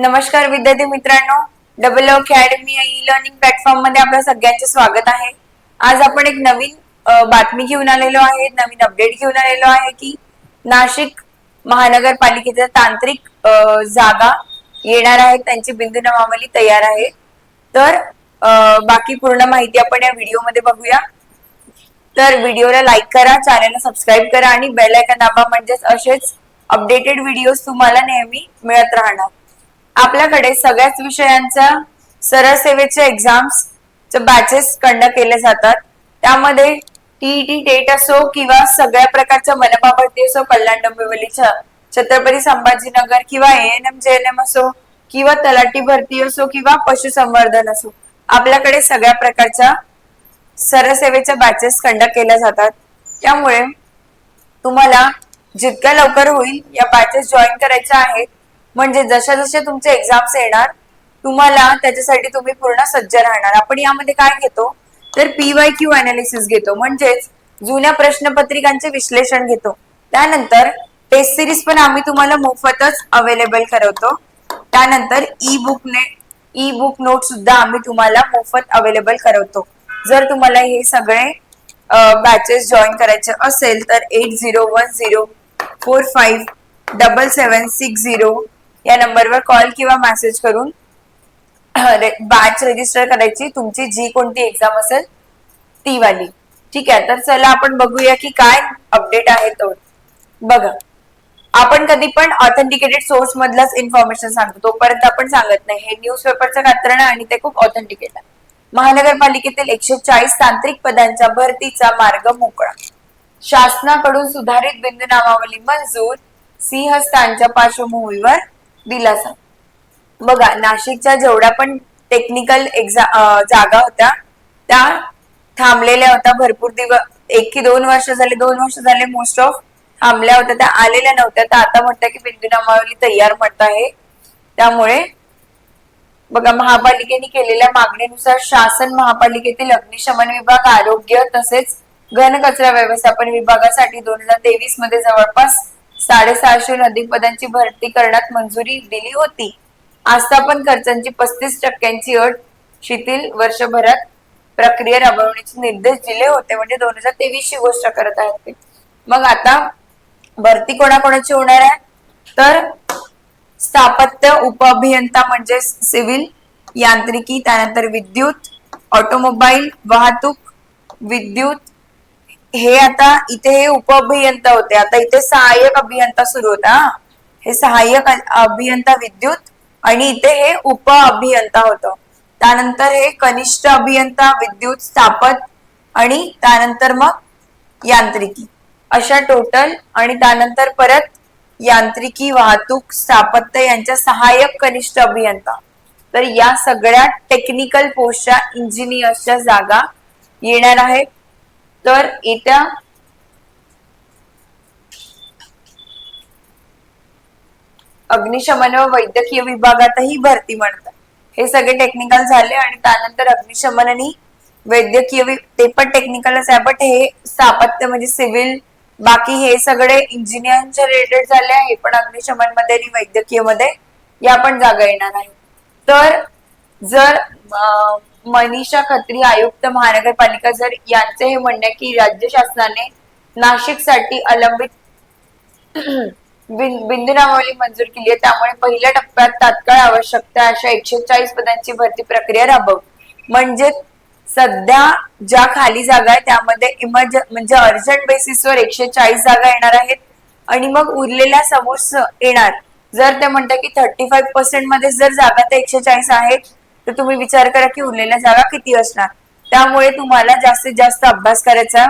नमस्कार विद्यार्थी मित्रांनो. डबल अकॅडमी ई लर्निंग प्लॅटफॉर्ममध्ये आपलं सगळ्यांचे स्वागत आहे. आज आपण एक नवीन बातमी घेऊन आलेलो आहे. नवीन अपडेट घेऊन आलेलो आहे की नाशिक महानगरपालिकेच्या तांत्रिक जागा येणार आहेत. त्यांची बिंदू नामावली तयार आहे. तर बाकी पूर्ण माहिती आपण या व्हिडिओमध्ये बघूया. तर व्हिडिओला लाईक करा चॅनलला सबस्क्राईब करा आणि बेल आयकन दाबा म्हणजेच असेच अपडेटेड व्हिडिओज तुम्हाला नेहमी मिळत राहणार. आपल्याकडे सगळ्याच विषयांच्या सरळ सेवेचे एक्झाम्स बॅचेस कंडक्ट केले जातात. त्यामध्ये टीईटी टेट असो किंवा सगळ्या प्रकारच्या मनपा भरती असो कल्याण डोंबिवलीच्या छत्रपती संभाजीनगर किंवा N M J N M असो किंवा तलाठी भरती असो किंवा पशुसंवर्धन असो आपल्याकडे सगळ्या प्रकारच्या सरसेवेच्या बॅचेस कंडक्ट केल्या जातात. त्यामुळे तुम्हाला जितक्या लवकर होईल या बॅचेस जॉईन करायच्या आहेत म्हणजे जशा जसे तुमचे एक्झाम्स येणार तुम्हाला त्याच्यासाठी तुम्ही पूर्ण सज्ज राहणार. आपण यामध्ये काय घेतो? तर पीवाय क्यू अनालिसिस घेतो. म्हणजेच जुन्या प्रश्नपत्रिकांचे विश्लेषण घेतो. त्यानंतर टेस्ट सिरीज पण आम्ही तुम्हाला मोफतच अवेलेबल करवतो त्यानंतर ई बुकने ई बुक नोट सुद्धा आम्ही तुम्हाला मोफत अवेलेबल करवतो जर तुम्हाला हे सगळे बॅचेस जॉईन करायचे असेल तर eight zero one zero four five double seven six zero या नंबरवर कॉल किंवा मेसेज करून बॅच रजिस्टर करायची. तुमची जी कोणती एक्झाम असेल ती वाली ठीक आहे? तर चला आपण बघूया की काय अपडेट आहे तो. बघा. आपण कधी पण ऑथेंटिकेटेड सोर्स मधलाच इन्फॉर्मेशन सांगतो. तोपर्यंत आपण सांगत नाही. हे न्यूज पेपरचं कात्रण आहे आणि ते खूप ऑथेंटिकेट आहे. महानगरपालिकेतील एकशे चाळीस तांत्रिक पदांच्या भरतीचा मार्ग मोकळा. शासनाकडून सुधारित बिंदू नामावली मंजूर सिंहस्थानच्या पार्श्वभूमीवर दिलासा बघा नाशिकच्या जेवढ्या पण टेक्निकल एक्झाम जागा होत्या त्या थांबलेल्या होत्या भरपूर दिवस एक की दोन वर्ष झाले दोन वर्ष झाले मोस्ट ऑफ थांबल्या होत्या त्या आलेल्या नव्हत्या. त्या आता म्हणतात की बिंदू नामावली तयार म्हणत आहे. त्यामुळे बघा महापालिकेने केलेल्या मागणीनुसार शासन महापालिकेतील अग्निशमन विभाग आरोग्य तसेच घनकचरा व्यवस्थापन विभागासाठी दोन हजार तेवीसमध्ये जवळपास साडेसहाशेहून अधिक पदांची भरती करण्यात मंजुरी दिली होती. आस्थापन खर्चांची पस्तीस टक्क्यांची अट शिथिल वर्षभरात प्रक्रिया राबवण्याचे निर्देश दिले होते. म्हणजे दोन हजार तेवीस ची गोष्ट करत आहेत ते. मग आता भरती कोणाकोणाची होणार आहे? तर स्थापत्य उपअभियंता म्हणजे सिव्हिल यांत्रिकी त्यानंतर विद्युत ऑटोमोबाईल वाहतूक विद्युत हे आता इथे हे उप अभियंता होते. आता इथे सहाय्यक अभियंता सुरू होता. हे सहाय्यक अभियंता विद्युत आणि इथे हे उप अभियंता होतं. त्यानंतर हे कनिष्ठ अभियंता विद्युत स्थापत आणि त्यानंतर मग यांत्रिकी. अशा टोटल आणि त्यानंतर परत यांत्रिकी वाहतूक स्थापत्य यांच्या सहाय्यक कनिष्ठ अभियंता. तर या सगळ्या टेक्निकल पोस्टच्या इंजिनियर्सच्या जागा येणार आहेत. तर येत्या अग्निशमन व वैद्यकीय विभागातही भरती म्हणतात. हे सगळे टेक्निकल झाले आणि त्यानंतर अग्निशमन आणि वैद्यकीय ते पण टेक्निकलच आहे बट हे स्थापत्य म्हणजे सिव्हिल बाकी हे सगळे इंजिनिअरिंगच्या रिलेटेड झाले आहे पण अग्निशमनमध्ये आणि वैद्यकीयमध्ये या पण जागा येणार आहे. तर जर अं, मनीषा खत्री आयुक्त महानगरपालिका जर यांचे हे म्हणणे की राज्य शासनाने नाशिकसाठी अलंबित बिंदू नामावली मंजूर केली आहे त्यामुळे पहिल्या टप्प्यात तात्काळ आवश्यकता अशा एकशे चाळीस पदांची भरती प्रक्रिया राबव. म्हणजे सध्या ज्या खाली जागा आहे त्यामध्ये इमर्ज म्हणजे अर्जंट बेसिसवर एकशे चाळीस जागा येणार आहेत आणि मग उरलेल्या समोर येणार. जर ते म्हणतात की थर्टी फाईव्ह पर्सेंटमध्ये जर जागा तर एकशे चाळीस आहेत तर तुम्ही विचार करा की उरलेल्या जागा किती असणार? त्यामुळे तुम्हाला जास्तीत जास्त अभ्यास करायचा.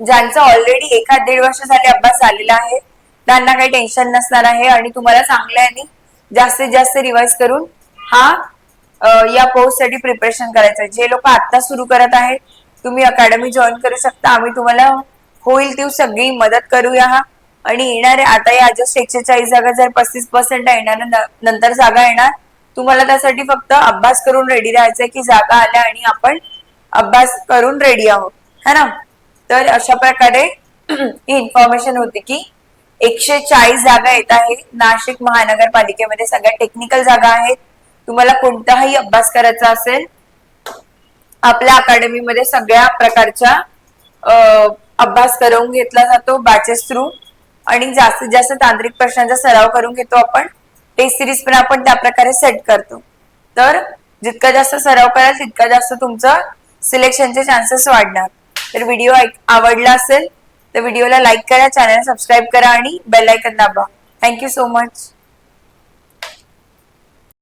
ज्यांचा ऑलरेडी एखाद दीड वर्ष झाले अभ्यास झालेला आहे त्यांना काही टेन्शन नसणार आहे आणि तुम्हाला चांगल्याने आणि जास्तीत जास्त रिवाइज करून हा या कोर्ससाठी प्रिपरेशन करायचं आहे. जे लोक आता सुरू करत आहेत तुम्ही अकॅडमी जॉईन करू शकता. आम्ही तुम्हाला होईल ती सगळी मदत करूया हा. आणि येणारे आता या जस्ट एकशे चाळीस जागा जर पस्तीस पर्सेंट येणार नंतर जागा येणार. तुम्हाला त्यासाठी फक्त अभ्यास करून रेडी राहायचंय की जागा आल्या आणि आपण अभ्यास करून रेडी आहोत. है ना? तर अशा प्रकारे ही इन्फॉर्मेशन होती की एकशे चाळीस जागा येत आहेत. नाशिक महानगरपालिकेमध्ये सगळ्या टेक्निकल जागा आहेत. तुम्हाला कोणताही अभ्यास करायचा असेल आपल्या अकॅडमीमध्ये सगळ्या प्रकारच्या अभ्यास करून घेतला जातो बॅचेस थ्रू आणि जास्तीत जास्त तांत्रिक प्रश्नांचा सराव करून घेतो आपण. टेस्ट सिरीज पण आपण त्या प्रकारे सेट करतो. तर जितका जास्त सराव कराल तितका जास्त तुमचं सिलेक्शनचे चान्सेस वाढणार. तर व्हिडिओ आवडला असेल तर व्हिडिओला लाईक करा चॅनल सबस्क्राईब करा आणि बेल आयकन दाबा. Thank you so much